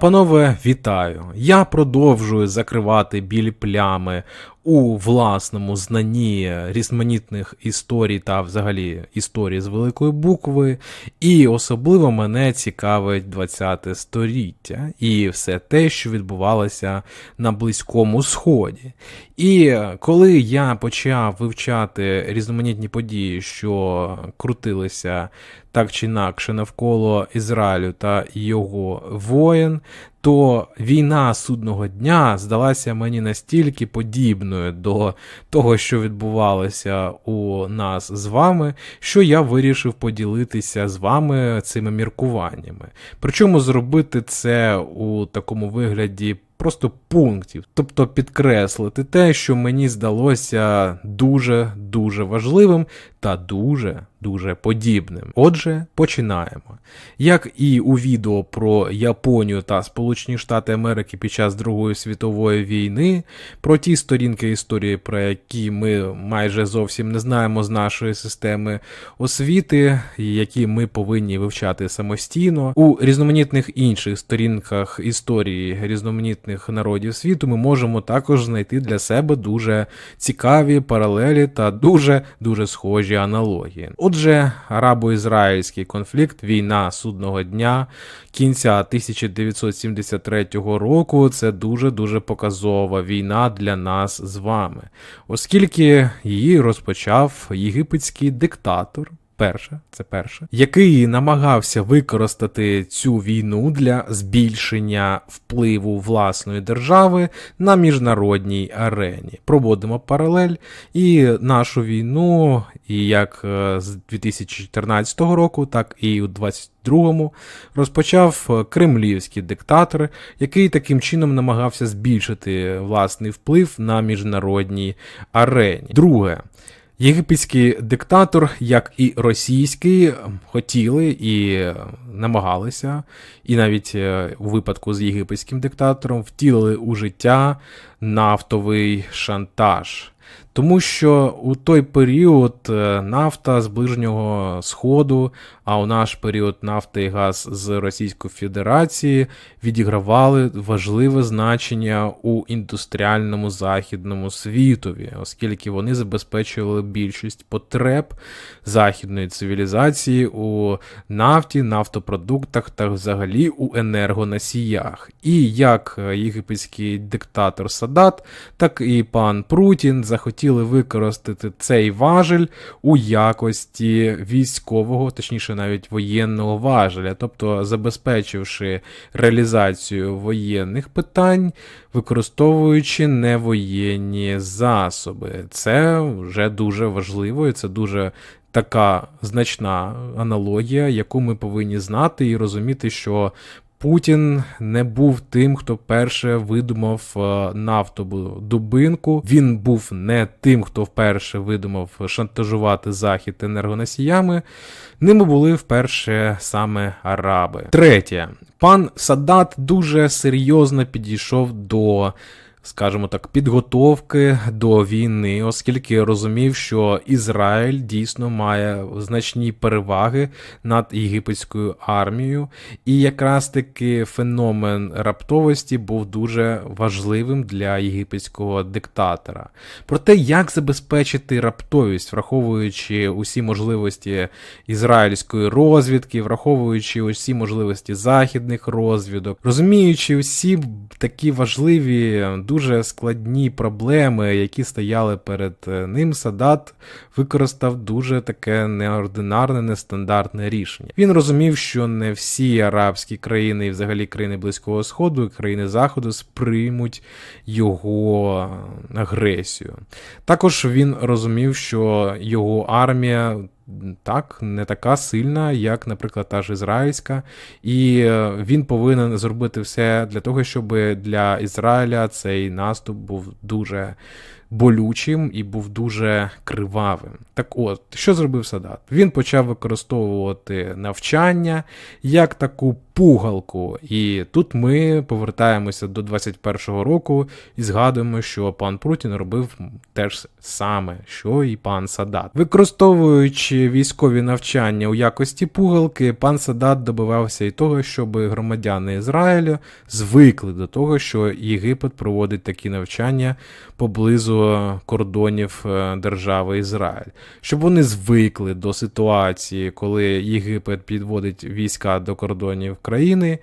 панове, вітаю! Я продовжую закривати білі плями у власному знанні різноманітних історій та взагалі історії з великої букви. І особливо мене цікавить 20 століття і все те, що відбувалося на Близькому Сході. І коли я почав вивчати різноманітні події, що крутилися так чи інакше навколо Ізраїлю та його воєн, то війна судного дня здалася мені настільки подібною до того, що відбувалося у нас з вами, що я вирішив поділитися з вами цими міркуваннями. Причому зробити це у такому вигляді. Просто пунктів, тобто підкреслити те, що мені здалося дуже дуже важливим та дуже дуже подібним. Отже, починаємо. Як і у відео про Японію та Сполучені Штати Америки під час Другої світової війни, про ті сторінки історії, про які ми майже зовсім не знаємо з нашої системи освіти, які ми повинні вивчати самостійно. У різноманітних інших сторінках історії різноманітних народів світу ми можемо також знайти для себе дуже цікаві паралелі та дуже дуже схожі аналогії. Отже, арабо-ізраїльський конфлікт, війна судного дня кінця 1973 року це дуже-дуже показова війна для нас з вами, оскільки її розпочав єгипетський диктатор. Перше, це перше, який намагався використати цю війну для збільшення впливу власної держави на міжнародній арені. Проводимо паралель і нашу війну, і як е, з 2014 року, так і у 2022 розпочав кремлівський диктатор, який таким чином намагався збільшити власний вплив на міжнародній арені. Друге. Єгипетський диктатор, як і російський, хотіли і намагалися, і навіть е, у випадку з єгипетським диктатором втілили у життя нафтовий шантаж. Тому що у той період е, нафта з ближнього сходу, а у наш період нафта і газ з Російської Федерації відігравали важливе значення у індустріальному західному світові, оскільки вони забезпечували більшість потреб західної цивілізації у нафті, нафтопродуктах та взагалі у енергоносіях. І як єгипетський диктатор Садат, так і пан Прутін захотіли використати цей важель у якості військового, точніше навіть воєнного важеля, тобто забезпечивши реалізацію воєнних питань, використовуючи невоєнні засоби. Це вже дуже важливо і це дуже. Така значна аналогія, яку ми повинні знати і розуміти, що Путін не був тим, хто перше видумав е, нафтову дубинку. Він був не тим, хто вперше видумав шантажувати захід енергоносіями. Ними були вперше саме араби. Третє, пан Садат дуже серйозно підійшов до скажімо так, підготовки до війни, оскільки розумів, що Ізраїль дійсно має значні переваги над єгипетською армією, і якраз таки феномен раптовості був дуже важливим для єгипетського диктатора. Проте, як забезпечити раптовість, враховуючи усі можливості ізраїльської розвідки, враховуючи усі можливості західних розвідок, розуміючи всі такі важливі дуже складні проблеми, які стояли перед е, ним, Садат використав дуже таке неординарне, нестандартне рішення. Він розумів, що не всі арабські країни, і взагалі країни Близького Сходу, і країни Заходу сприймуть його агресію. Також він розумів, що його армія так, не така сильна, як, наприклад, та ж ізраїльська, і е, він повинен зробити все для того, щоб для Ізраїля цей наступ був дуже болючим і був дуже кривавим. Так от, що зробив Садат? Він почав використовувати навчання як таку пугалку. І тут ми повертаємося до 21-го року і згадуємо, що пан Путін робив теж саме, що і пан Садат. Використовуючи військові навчання у якості пугалки, пан Садат добивався і того, щоб громадяни Ізраїлю звикли до того, що Єгипет проводить такі навчання поблизу кордонів е, держави Ізраїль, щоб вони звикли до ситуації, коли Єгипет підводить війська до кордонів країни,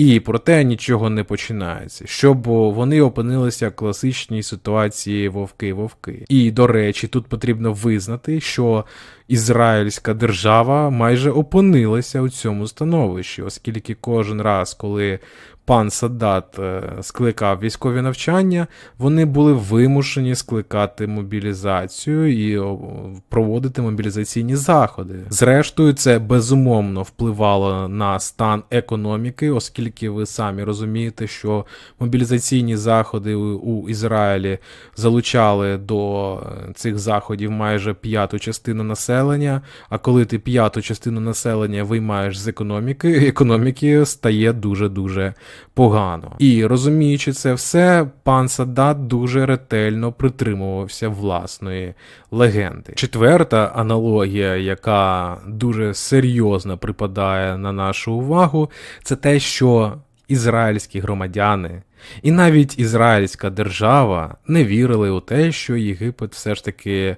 і проте нічого не починається, щоб вони опинилися в класичній ситуації вовки-вовки. І до речі, тут потрібно визнати, що ізраїльська держава майже опинилася у цьому становищі, оскільки кожен раз, коли пан Садат е, скликав військові навчання, вони були вимушені скликати мобілізацію і проводити мобілізаційні заходи. Зрештою, це безумовно впливало на стан економіки, оскільки ви самі розумієте, що мобілізаційні заходи у, Ізраїлі залучали до е, цих заходів майже п'яту частину населення. А коли ти п'яту частину населення виймаєш з економіки, економіки стає дуже дуже погано. І розуміючи це все, пан Садат дуже ретельно притримувався власної легенди. Четверта аналогія, яка дуже серйозно припадає на нашу увагу, це те, що ізраїльські громадяни. І навіть ізраїльська держава не вірили у те, що Єгипет все ж таки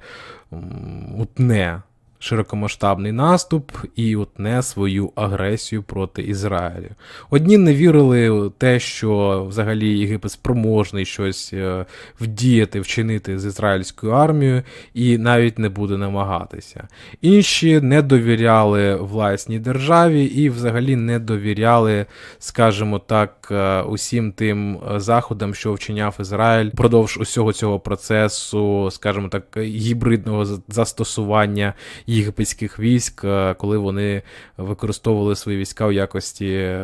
утне широкомасштабний наступ і утне свою агресію проти Ізраїлю. Одні не вірили у те, що взагалі Єгипет спроможний щось е, вдіяти, вчинити з ізраїльською армією і навіть не буде намагатися. Інші не довіряли власній державі і взагалі не довіряли, скажімо так, е, усім тим е, заходам, що вчиняв Ізраїль впродовж усього цього процесу, скажімо так, гібридного застосування єгипетських військ, е, коли вони використовували свої війська в якості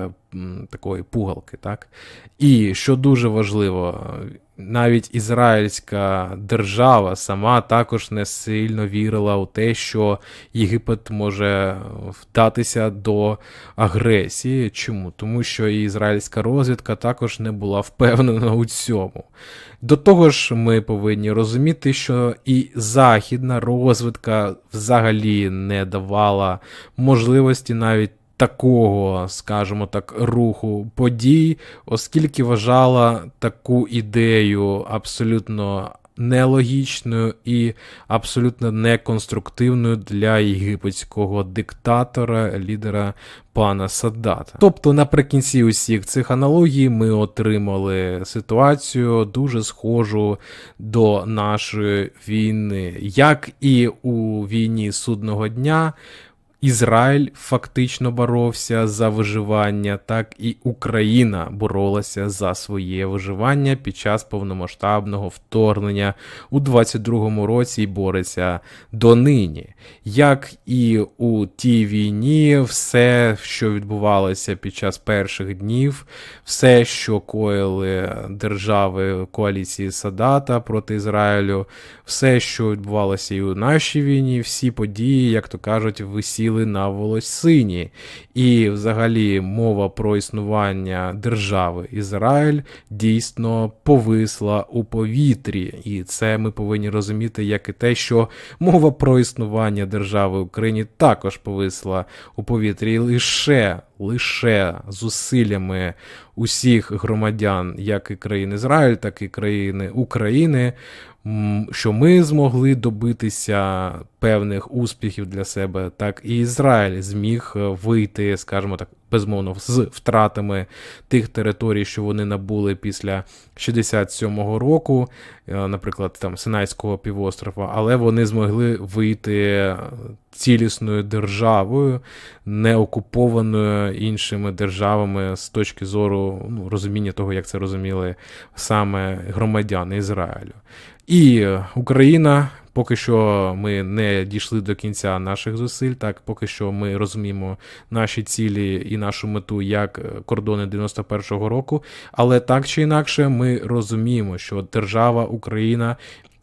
такої пугалки. Так? І що дуже важливо, навіть ізраїльська держава сама також не сильно вірила у те, що Єгипет може вдатися до агресії. Чому? Тому що і ізраїльська розвідка також не була впевнена у цьому. До того ж, ми повинні розуміти, що і західна розвідка взагалі не давала можливості навіть такого, скажімо так, руху подій, оскільки вважала таку ідею абсолютно нелогічною і абсолютно неконструктивною для єгипетського диктатора, лідера пана Саддата. Тобто, наприкінці усіх цих аналогій ми отримали ситуацію дуже схожу до нашої війни, як і у війні судного дня. Ізраїль фактично боровся за виживання, так і Україна боролася за своє виживання під час повномасштабного вторгнення у 22-му році і бореться донині. Як і у тій війні, все, що відбувалося під час перших днів, все, що коїли держави коаліції Садата проти Ізраїлю, все, що відбувалося і у нашій війні, всі події, як то кажуть, висіли сіли на волосині. І, взагалі, мова про існування держави Ізраїль дійсно повисла у повітрі. І це ми повинні розуміти, як і те, що мова про існування держави Україні також повисла у повітрі. І лише лише зусиллями усіх громадян, як і країн Ізраїль, так і країни України, що ми змогли добитися певних успіхів для себе, так і Ізраїль зміг е, вийти, скажімо так, безмовно, з втратами тих територій, що вони набули після 67-го року, е, наприклад, там Синайського півострова, але вони змогли вийти цілісною державою, не окупованою іншими державами з точки зору ну, розуміння того, як це розуміли саме громадяни Ізраїлю. І Україна. Поки що ми не дійшли до кінця наших зусиль, так поки що ми розуміємо наші цілі і нашу мету як кордони 91-го року. Але так чи інакше, ми розуміємо, що держава Україна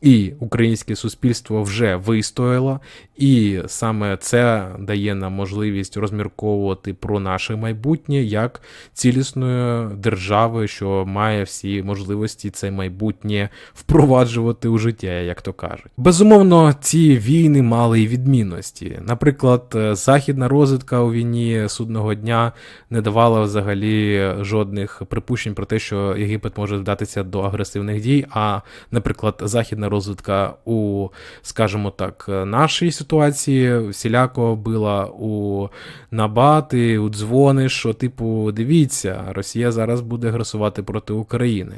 І українське суспільство вже вистояло, і саме це дає нам можливість розмірковувати про наше майбутнє як цілісної держави, що має всі можливості це майбутнє впроваджувати у життя, як то кажуть. Безумовно, ці війни мали і відмінності. Наприклад, західна розвідка у війні судного дня не давала взагалі жодних припущень про те, що Єгипет може вдатися до агресивних дій. А, наприклад, західна розвідка у, скажімо так, нашій ситуації всіляко била у набати, у дзвони, що, типу, дивіться, Росія зараз буде агресувати проти України.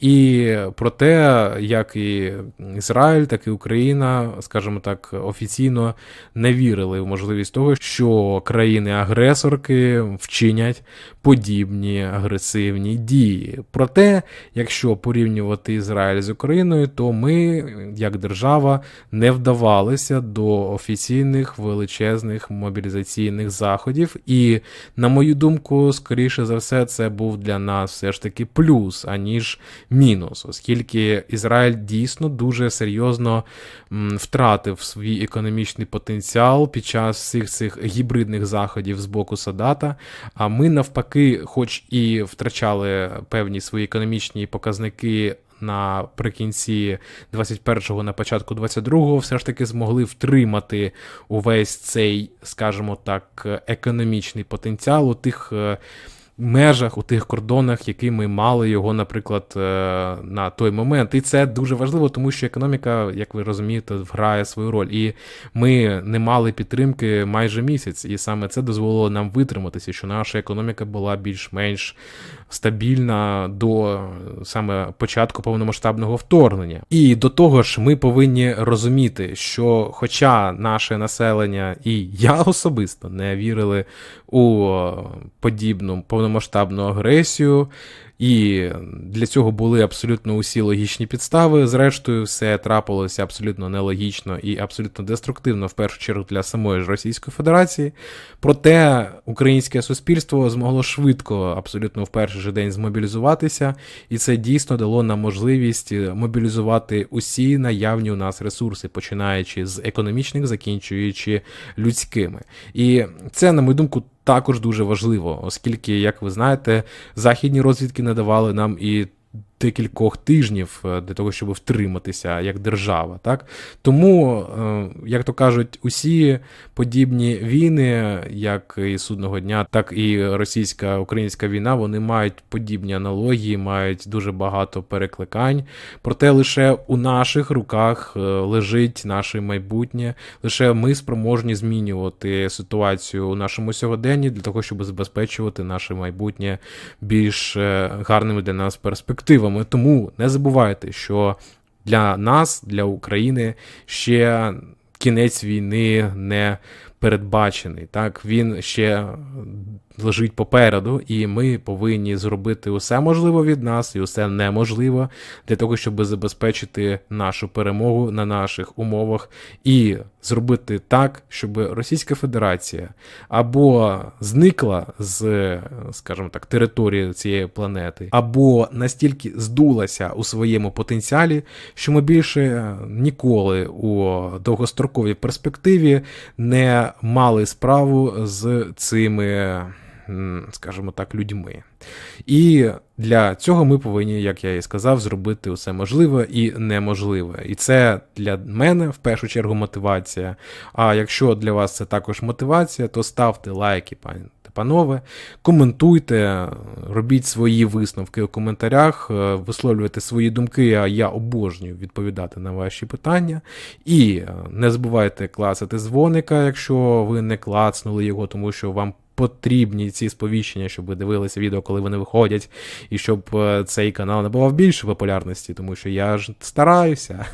І про те, як і Ізраїль, так і Україна, скажімо так, офіційно не вірили в можливість того, що країни-агресорки вчинять подібні агресивні дії. Проте, якщо порівнювати Ізраїль з Україною, то ми, як держава, не вдавалися до офіційних величезних мобілізаційних заходів. І, на мою думку, скоріше за все, це був для нас все ж таки плюс, аніж мінус, оскільки Ізраїль дійсно дуже серйозно втратив свій економічний потенціал під час всіх цих гібридних заходів з боку Садата. А ми навпаки, хоч і втрачали певні свої економічні показники. Наприкінці 21-го, на початку 22-го, все ж таки змогли втримати увесь цей, скажімо так, економічний потенціал у тих е, межах, у тих кордонах, які ми мали його, наприклад, е, на той момент. І це дуже важливо, тому що економіка, як ви розумієте, грає свою роль. І ми не мали підтримки майже місяць, і саме це дозволило нам витриматися, що наша економіка була більш-менш стабільна до саме початку повномасштабного вторгнення. І до того ж, ми повинні розуміти, що, хоча наше населення і я особисто не вірили у подібну повномасштабну агресію, і для цього були абсолютно усі логічні підстави. Зрештою, все трапилося абсолютно нелогічно і абсолютно деструктивно, в першу чергу для самої ж Російської Федерації. Проте українське суспільство змогло швидко, абсолютно в перший же день змобілізуватися, і це дійсно дало нам можливість мобілізувати усі наявні у нас ресурси, починаючи з економічних, закінчуючи людськими. І це, на мою думку, також дуже важливо, оскільки, як ви знаєте, західні розвідки надавали нам і декількох тижнів е, для того, щоб втриматися як держава. Так? Тому, е, як то кажуть, усі подібні війни, як і судного дня, так і російська-українська війна, вони мають подібні аналогії, мають дуже багато перекликань. Проте лише у наших руках е, лежить наше майбутнє, лише ми спроможні змінювати ситуацію у нашому сьогоденні для того, щоб забезпечувати наше майбутнє більш гарними для нас перспективами силами. Тому не забувайте, що для нас, для України, ще кінець війни не передбачений. Так, він ще лежить попереду, і ми повинні зробити усе можливе від нас і усе неможливе для того, щоб забезпечити нашу перемогу на наших умовах і зробити так, щоб Російська Федерація або зникла з, скажімо так, території цієї планети, або настільки здулася у своєму потенціалі, що ми більше ніколи у довгостроковій перспективі не мали справу з цими скажімо так, людьми. І для цього ми повинні, як я і сказав, зробити усе можливе і неможливе. І це для мене в першу чергу мотивація. А якщо для вас це також мотивація, то ставте лайки, пані. Панове, коментуйте, робіть свої висновки у коментарях, е, висловлюйте свої думки, а я обожнюю відповідати на ваші питання. І е, не забувайте клацати дзвоника, якщо ви не клацнули його, тому що вам потрібні ці сповіщення, щоб ви дивилися відео, коли вони виходять, і щоб е, цей канал набував більше популярності, тому що я ж стараюся.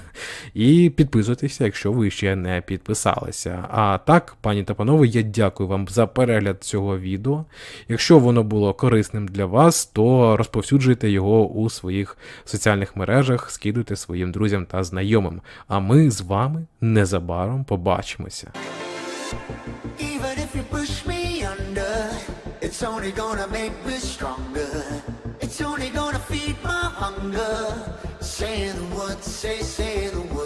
І підписуйтеся, якщо ви ще не підписалися. А так, пані та панове, я дякую вам за перегляд цього відео. Якщо воно було корисним для вас, то розповсюджуйте його у своїх соціальних мережах, скидуйте своїм друзям та знайомим. А ми з вами незабаром побачимося. It's only gonna make me stronger. It's only gonna feed my hunger. Saying the words, say, say the words.